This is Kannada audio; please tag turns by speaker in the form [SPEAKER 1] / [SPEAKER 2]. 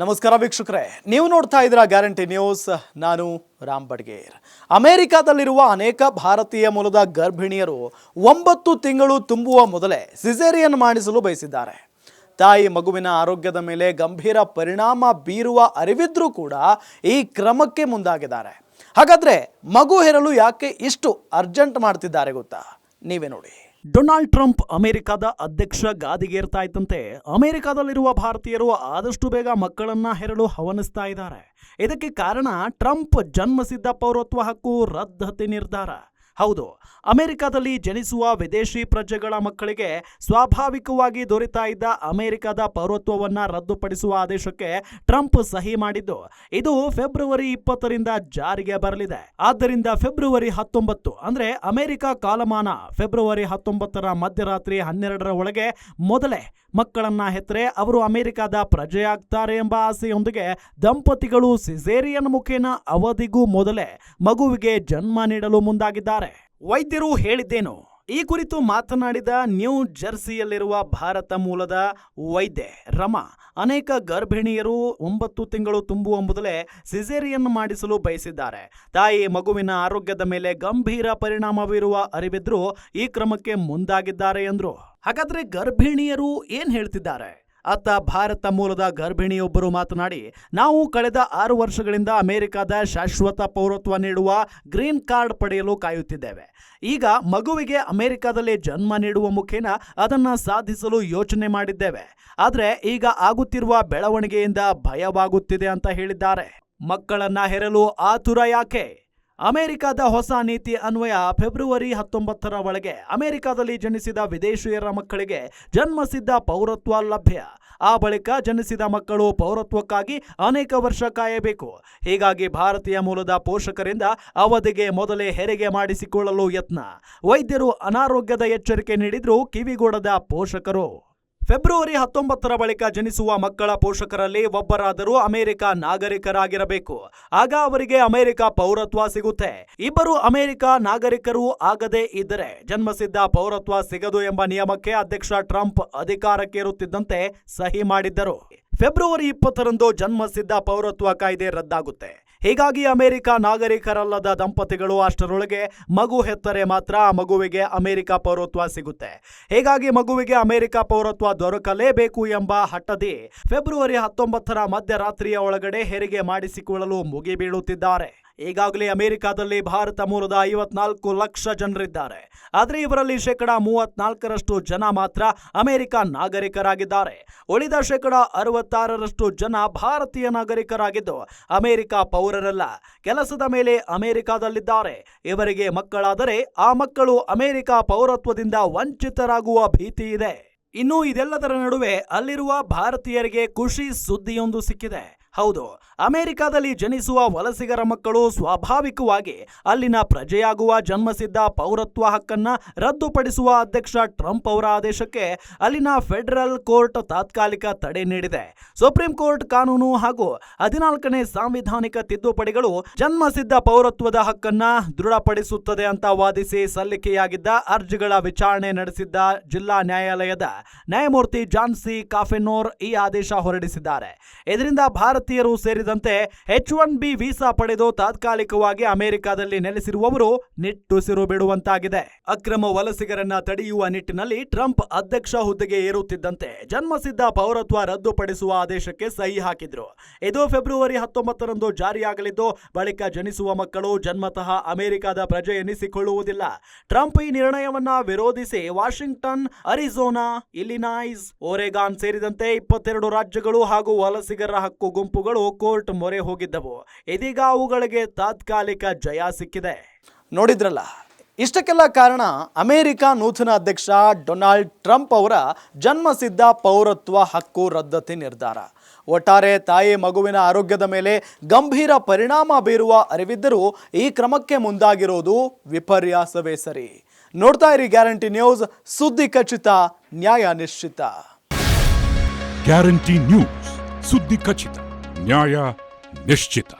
[SPEAKER 1] ನಮಸ್ಕಾರ ವೀಕ್ಷಕರೇ. ನೀವು ನೋಡ್ತಾ ಇದ್ದೀರಾ ಗ್ಯಾರಂಟಿ ನ್ಯೂಸ್. ನಾನು ರಾಮ್ ಬಡ್ಗೇರ್. ಅಮೆರಿಕಾದಲ್ಲಿರುವ ಅನೇಕ ಭಾರತೀಯ ಮೂಲದ ಗರ್ಭಿಣಿಯರು ಒಂಬತ್ತು ತಿಂಗಳು ತುಂಬುವ ಮೊದಲೇ ಸಿಸೇರಿಯನ್ ಮಾಡಿಸಲು ಬಯಸಿದ್ದಾರೆ. ತಾಯಿ ಮಗುವಿನ ಆರೋಗ್ಯದ ಮೇಲೆ ಗಂಭೀರ ಪರಿಣಾಮ ಬೀರುವ ಅರಿವಿದ್ರೂ ಕೂಡ ಈ ಕ್ರಮಕ್ಕೆ ಮುಂದಾಗಿದ್ದಾರೆ. ಹಾಗಾದ್ರೆ ಮಗು ಹೆರಲು ಯಾಕೆ ಇಷ್ಟು ಅರ್ಜೆಂಟ್ ಮಾಡ್ತಿದ್ದಾರೆ ಗೊತ್ತಾ? ನೀವೇ ನೋಡಿ. ಡೊನಾಲ್ಡ್ ಟ್ರಂಪ್ ಅಮೆರಿಕದ ಅಧ್ಯಕ್ಷ ಗಾದಿಗೇರ್ತಾ ಇದ್ದಂತೆ ಅಮೆರಿಕದಲ್ಲಿರುವ ಭಾರತೀಯರು ಆದಷ್ಟು ಬೇಗ ಮಕ್ಕಳನ್ನ ಹೆರಳು ಹವನಿಸ್ತಾ ಇದ್ದಾರೆ. ಇದಕ್ಕೆ ಕಾರಣ ಟ್ರಂಪ್ ಜನ್ಮಸಿದ್ಧ ಪೌರತ್ವ ಹಕ್ಕು ರದ್ದತಿ ನಿರ್ಧಾರ. ಹೌದು, ಅಮೆರಿಕದಲ್ಲಿ ಜನಿಸುವ ವಿದೇಶಿ ಪ್ರಜೆಗಳ ಮಕ್ಕಳಿಗೆ ಸ್ವಾಭಾವಿಕವಾಗಿ ದೊರೆತಾ ಇದ್ದ ಅಮೆರಿಕದ ಪೌರತ್ವವನ್ನು ರದ್ದುಪಡಿಸುವ ಆದೇಶಕ್ಕೆ ಟ್ರಂಪ್ ಸಹಿ ಮಾಡಿದ್ದು, ಇದು ಫೆಬ್ರವರಿ ಇಪ್ಪತ್ತರಿಂದ ಜಾರಿಗೆ ಬರಲಿದೆ. ಆದ್ದರಿಂದ ಫೆಬ್ರವರಿ ಹತ್ತೊಂಬತ್ತು, ಅಂದರೆ ಅಮೆರಿಕ ಕಾಲಮಾನ ಫೆಬ್ರವರಿ ಹತ್ತೊಂಬತ್ತರ ಮಧ್ಯರಾತ್ರಿ ಹನ್ನೆರಡರ ಒಳಗೆ ಮೊದಲೇ ಮಕ್ಕಳನ್ನ ಹೆತ್ತರೆ ಅವರು ಅಮೆರಿಕದ ಪ್ರಜೆಯಾಗ್ತಾರೆ ಎಂಬ ಆಸೆಯೊಂದಿಗೆ ದಂಪತಿಗಳು ಸಿಸೇರಿಯನ್ ಮುಖೇನ ಅವಧಿಗೂ ಮೊದಲೇ ಮಗುವಿಗೆ ಜನ್ಮ ನೀಡಲು ಮುಂದಾಗಿದ್ದಾರೆ. ವೈದ್ಯರು ಹೇಳಿದ್ದೇನು? ಈ ಕುರಿತು ಮಾತನಾಡಿದ ನ್ಯೂ ಜರ್ಸಿಯಲ್ಲಿರುವ ಭಾರತ ಮೂಲದ ವೈದ್ಯೆ ರಮಾ, ಅನೇಕ ಗರ್ಭಿಣಿಯರು ಒಂಬತ್ತು ತಿಂಗಳು ತುಂಬುವ ಮೊದಲೇ ಸಿಸೇರಿಯನ್ ಮಾಡಿಸಲು ಬಯಸಿದ್ದಾರೆ. ತಾಯಿ ಮಗುವಿನ ಆರೋಗ್ಯದ ಮೇಲೆ ಗಂಭೀರ ಪರಿಣಾಮ ಬೀರುವ ಅರಿವಿದ್ರೂ ಈ ಕ್ರಮಕ್ಕೆ ಮುಂದಾಗಿದ್ದಾರೆ ಎಂದರು. ಹಾಗಾದ್ರೆ ಗರ್ಭಿಣಿಯರು ಏನ್ ಹೇಳ್ತಿದ್ದಾರೆ? ಅತ್ತ ಭಾರತ ಮೂಲದ ಗರ್ಭಿಣಿಯೊಬ್ಬರು ಮಾತನಾಡಿ, ನಾವು ಕಳೆದ ಆರು ವರ್ಷಗಳಿಂದ ಅಮೆರಿಕದ ಶಾಶ್ವತ ಪೌರತ್ವ ನೀಡುವ ಗ್ರೀನ್ ಕಾರ್ಡ್ ಪಡೆಯಲು ಕಾಯುತ್ತಿದ್ದೇವೆ. ಈಗ ಮಗುವಿಗೆ ಅಮೆರಿಕದಲ್ಲಿ ಜನ್ಮ ನೀಡುವ ಮುಖೇನ ಅದನ್ನು ಸಾಧಿಸಲು ಯೋಚನೆ ಮಾಡಿದ್ದೇವೆ. ಆದರೆ ಈಗ ಆಗುತ್ತಿರುವ ಬೆಳವಣಿಗೆಯಿಂದ ಭಯವಾಗುತ್ತಿದೆ ಅಂತ ಹೇಳಿದ್ದಾರೆ. ಮಕ್ಕಳನ್ನ ಹೆರಲು ಆತುರ ಯಾಕೆ? ಅಮೆರಿಕದ ಹೊಸ ನೀತಿ ಅನ್ವಯ ಫೆಬ್ರವರಿ ಹತ್ತೊಂಬತ್ತರ ಒಳಗೆ ಅಮೆರಿಕದಲ್ಲಿ ಜನಿಸಿದ ವಿದೇಶಿಯರ ಮಕ್ಕಳಿಗೆ ಜನ್ಮಸಿದ್ಧ ಪೌರತ್ವ ಲಭ್ಯ. ಆ ಬಳಿಕ ಜನಿಸಿದ ಮಕ್ಕಳು ಪೌರತ್ವಕ್ಕಾಗಿ ಅನೇಕ ವರ್ಷ ಕಾಯಬೇಕು. ಹೀಗಾಗಿ ಭಾರತೀಯ ಮೂಲದ ಪೋಷಕರಿಂದ ಅವಧಿಗೆ ಮೊದಲೇ ಹೆರಿಗೆ ಮಾಡಿಸಿಕೊಳ್ಳಲು ಯತ್ನ. ವೈದ್ಯರು ಅನಾರೋಗ್ಯದ ಎಚ್ಚರಿಕೆ ನೀಡಿದ್ರು ಕಿವಿಗೂಡದ ಪೋಷಕರು. ಫೆಬ್ರವರಿ ಹತ್ತೊಂಬತ್ತರ ಬಳಿಕ ಜನಿಸುವ ಮಕ್ಕಳ ಪೋಷಕರಲ್ಲಿ ಒಬ್ಬರಾದರೂ ಅಮೆರಿಕ ನಾಗರಿಕರಾಗಿರಬೇಕು. ಆಗ ಅವರಿಗೆ ಅಮೆರಿಕ ಪೌರತ್ವ ಸಿಗುತ್ತೆ. ಇಬ್ಬರು ಅಮೆರಿಕ ನಾಗರಿಕರು ಆಗದೇ ಇದ್ದರೆ ಜನ್ಮಸಿದ್ಧ ಪೌರತ್ವ ಸಿಗದು ಎಂಬ ನಿಯಮಕ್ಕೆ ಅಧ್ಯಕ್ಷ ಟ್ರಂಪ್ ಅಧಿಕಾರಕ್ಕೇರುತ್ತಿದ್ದಂತೆ ಸಹಿ ಮಾಡಿದ್ದರು. ಫೆಬ್ರವರಿ ಇಪ್ಪತ್ತರಂದು ಜನ್ಮಸಿದ್ಧ ಪೌರತ್ವ ಕಾಯ್ದೆ ರದ್ದಾಗುತ್ತೆ. ಹೀಗಾಗಿ ಅಮೆರಿಕ ನಾಗರಿಕರಲ್ಲದ ದಂಪತಿಗಳು ಅಷ್ಟರೊಳಗೆ ಮಗು ಹೆತ್ತರೆ ಮಾತ್ರ ಆ ಮಗುವಿಗೆ ಅಮೆರಿಕ ಪೌರತ್ವ ಸಿಗುತ್ತೆ. ಹೀಗಾಗಿ ಮಗುವಿಗೆ ಅಮೆರಿಕ ಪೌರತ್ವ ದೊರಕಲೇಬೇಕು ಎಂಬ ಹಠದಿ ಫೆಬ್ರವರಿ ಹತ್ತೊಂಬತ್ತರ ಮಧ್ಯರಾತ್ರಿಯ ಒಳಗಡೆ ಹೆರಿಗೆ ಮಾಡಿಸಿಕೊಳ್ಳಲು ಮುಗಿಬೀಳುತ್ತಿದ್ದಾರೆ. ಈಗಾಗಲೇ ಅಮೆರಿಕಾದಲ್ಲಿ ಭಾರತ ಮೂಲದ ಐವತ್ನಾಲ್ಕು ಲಕ್ಷ ಜನರಿದ್ದಾರೆ. ಆದರೆ ಇವರಲ್ಲಿ ಶೇಕಡ ಮೂವತ್ನಾಲ್ಕರಷ್ಟು ಜನ ಮಾತ್ರ ಅಮೆರಿಕ ನಾಗರಿಕರಾಗಿದ್ದಾರೆ. ಉಳಿದ ಶೇಕಡ ಅರವತ್ತಾರರಷ್ಟು ಜನ ಭಾರತೀಯ ನಾಗರಿಕರಾಗಿದ್ದು ಅಮೆರಿಕ ಪೌರರಲ್ಲ. ಕೆಲಸದ ಮೇಲೆ ಅಮೆರಿಕದಲ್ಲಿದ್ದಾರೆ. ಇವರಿಗೆ ಮಕ್ಕಳಾದರೆ ಆ ಮಕ್ಕಳು ಅಮೆರಿಕ ಪೌರತ್ವದಿಂದ ವಂಚಿತರಾಗುವ ಭೀತಿ ಇದೆ. ಇನ್ನು ಇದೆಲ್ಲದರ ನಡುವೆ ಅಲ್ಲಿರುವ ಭಾರತೀಯರಿಗೆ ಖುಷಿ ಸುದ್ದಿಯೊಂದು ಸಿಕ್ಕಿದೆ. ಹೌದು, ಅಮೆರಿಕದಲ್ಲಿ ಜನಿಸುವ ವಲಸಿಗರ ಮಕ್ಕಳು ಸ್ವಾಭಾವಿಕವಾಗಿ ಅಲ್ಲಿನ ಪ್ರಜೆಯಾಗುವ ಜನ್ಮಸಿದ್ಧ ಪೌರತ್ವ ಹಕ್ಕನ್ನ ರದ್ದುಪಡಿಸುವ ಅಧ್ಯಕ್ಷ ಟ್ರಂಪ್ ಅವರ ಆದೇಶಕ್ಕೆ ಅಲ್ಲಿನ ಫೆಡರಲ್ ಕೋರ್ಟ್ ತಾತ್ಕಾಲಿಕ ತಡೆ ನೀಡಿದೆ. ಸುಪ್ರೀಂ ಕೋರ್ಟ್ ಕಾನೂನು ಹಾಗೂ ಹದಿನಾಲ್ಕನೇ ಸಾಂವಿಧಾನಿಕ ತಿದ್ದುಪಡಿಗಳು ಜನ್ಮಸಿದ್ಧ ಪೌರತ್ವದ ಹಕ್ಕನ್ನ ದೃಢಪಡಿಸುತ್ತದೆ ಅಂತ ವಾದಿಸಿ ಸಲ್ಲಿಕೆಯಾಗಿದ್ದ ಅರ್ಜಿಗಳ ವಿಚಾರಣೆ ನಡೆಸಿದ್ದ ಜಿಲ್ಲಾ ನ್ಯಾಯಾಲಯದ ನ್ಯಾಯಮೂರ್ತಿ ಜಾನ್ಸಿ ಕಾಫೆನೋರ್ ಈ ಆದೇಶ ಹೊರಡಿಸಿದ್ದಾರೆ. ಇದರಿಂದ ಭಾರತೀಯರು ಸೇರಿದಂತೆ ಎಚ್ ಒನ್ ಬಿ ವೀಸಾ ಪಡೆದು ತಾತ್ಕಾಲಿಕವಾಗಿ ಅಮೆರಿಕದಲ್ಲಿ ನೆಲೆಸಿರುವವರು ನಿಟ್ಟುಸಿರು ಬಿಡುವಂತಾಗಿದೆ. ಅಕ್ರಮ ವಲಸಿಗರನ್ನ ತಡೆಯುವ ನಿಟ್ಟಿನಲ್ಲಿ ಟ್ರಂಪ್ ಅಧ್ಯಕ್ಷ ಹುದ್ದೆಗೆ ಏರುತ್ತಿದ್ದಂತೆ ಜನ್ಮಸಿದ್ಧ ಪೌರತ್ವ ರದ್ದುಪಡಿಸುವ ಆದೇಶಕ್ಕೆ ಸಹಿ ಹಾಕಿದ್ರು. ಇದು ಫೆಬ್ರವರಿ ಹತ್ತೊಂಬತ್ತರಂದು ಜಾರಿಯಾಗಲಿದ್ದು, ಬಳಿಕ ಜನಿಸುವ ಮಕ್ಕಳು ಜನ್ಮತಃ ಅಮೆರಿಕದ ಪ್ರಜೆ ಎನಿಸಿಕೊಳ್ಳುವುದಿಲ್ಲ. ಟ್ರಂಪ್ ಈ ನಿರ್ಣಯವನ್ನ ವಿರೋಧಿಸಿ ವಾಷಿಂಗ್ಟನ್, ಅರಿಜೋನಾ ಇಲಿನಾಯ್ಸ್ ಓರೆಗಾನ್ ಸೇರಿದಂತೆ ಇಪ್ಪತ್ತೆರಡು ರಾಜ್ಯಗಳು ಹಾಗೂ ವಲಸಿಗರ ಹಕ್ಕು ಗುಂಪುಗಳು ಕೋರ್ಟ್ ಮೊರೆ ಹೋಗಿದ್ದವು. ಇದೀಗ ಅವುಗಳಿಗೆ ತಾತ್ಕಾಲಿಕ ಜಯ ಸಿಕ್ಕಿದೆ. ನೋಡಿದ್ರಲ್ಲ ಇಷ್ಟಕ್ಕೆಲ್ಲ ಕಾರಣ ಅಮೆರಿಕ ನೂತನ ಅಧ್ಯಕ್ಷ ಡೊನಾಲ್ಡ್ ಟ್ರಂಪ್ ಅವರ ಜನ್ಮಸಿದ್ಧ ಪೌರತ್ವ ಹಕ್ಕು ರದ್ದತಿ ನಿರ್ಧಾರ. ಒಟ್ಟಾರೆ ತಾಯಿ ಮಗುವಿನ ಆರೋಗ್ಯದ ಮೇಲೆ ಗಂಭೀರ ಪರಿಣಾಮ ಬೀರುವ ಅರಿವಿದ್ದರೂ ಈ ಕ್ರಮಕ್ಕೆ ಮುಂದಾಗಿರೋದು ವಿಪರ್ಯಾಸವೇ ಸರಿ. ನೋಡ್ತಾ ಇರಿ ಗ್ಯಾರಂಟಿ ನ್ಯೂಸ್ ಸುದ್ದಿ ಖಚಿತ ನ್ಯಾಯ ನಿಶ್ಚಿತ.
[SPEAKER 2] ಗ್ಯಾರಂಟಿ ನ್ಯೂಸ್ ಸುದ್ದಿ ಖಚಿತ. ನ್ಯಾಯ ನಿಶ್ಚಿತ